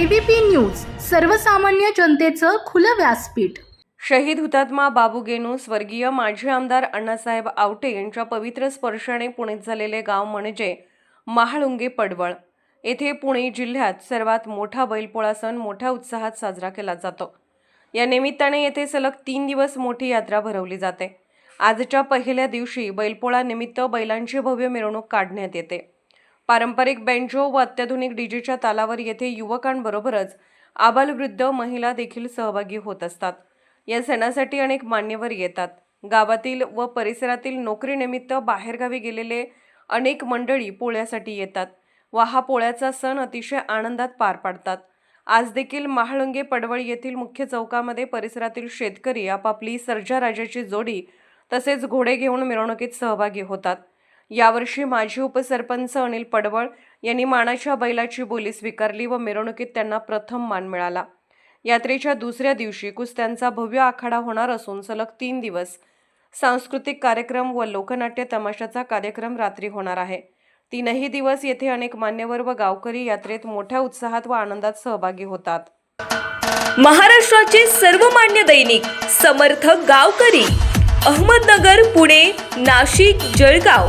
ABP news सर्वसामान्य जनतेचं खुलं व्यासपीठ. शहीद हुतात्मा बाबू गेनू स्वर्गीय माजी आमदार अण्णासाहेब आवटे यांच्या पवित्र स्पर्शाने पुण्यात झालेले गाव म्हणजे महाळुंगे पडवळ. येथे पुणे जिल्ह्यात सर्वात मोठा बैलपोळा सण मोठ्या उत्साहात साजरा केला जातो. या निमित्ताने येथे सलग तीन दिवस मोठी यात्रा भरवली जाते. आजच्या पहिल्या दिवशी बैलपोळा निमित्त बैलांची भव्य मिरवणूक काढण्यात येते. पारंपरिक बेंजो व अत्याधुनिक डीजेच्या तालावर येथे युवकांबरोबरच आबालवृद्ध महिला देखील सहभागी होत असतात. या सणासाठी अनेक मान्यवर येतात. गावातील व परिसरातील नोकरीनिमित्त बाहेरगावी गेलेले अनेक मंडळी पोळ्यासाठी येतात व हा पोळ्याचा सण अतिशय आनंदात पार पाडतात. आज देखील महाळुंगे पडवळ येथील मुख्य चौकामध्ये परिसरातील शेतकरी आपापली सर्जा राजाची जोडी तसेच घोडे घेऊन मिरवणुकीत सहभागी होतात. यावर्षी माजी उपसरपंच अनिल पडवळ यांनी मानाच्या बैलाची बोली स्वीकारली व मिरवणुकीत त्यांना प्रथम मान मिळाला. यात्रेच्या दुसऱ्या दिवशी कुस्त्यांचा भव्य आखाडा होणार असून सलग तीन दिवस सांस्कृतिक कार्यक्रम व लोकनाट्य तमाशाचा कार्यक्रम रात्री होणार आहे. तीनही दिवस येथे अनेक मान्यवर व गावकरी यात्रेत मोठ्या उत्साहात व आनंदात सहभागी होतात. महाराष्ट्राचे सर्वमान्य दैनिक समर्थ गावकरी अहमदनगर पुणे नाशिक जळगाव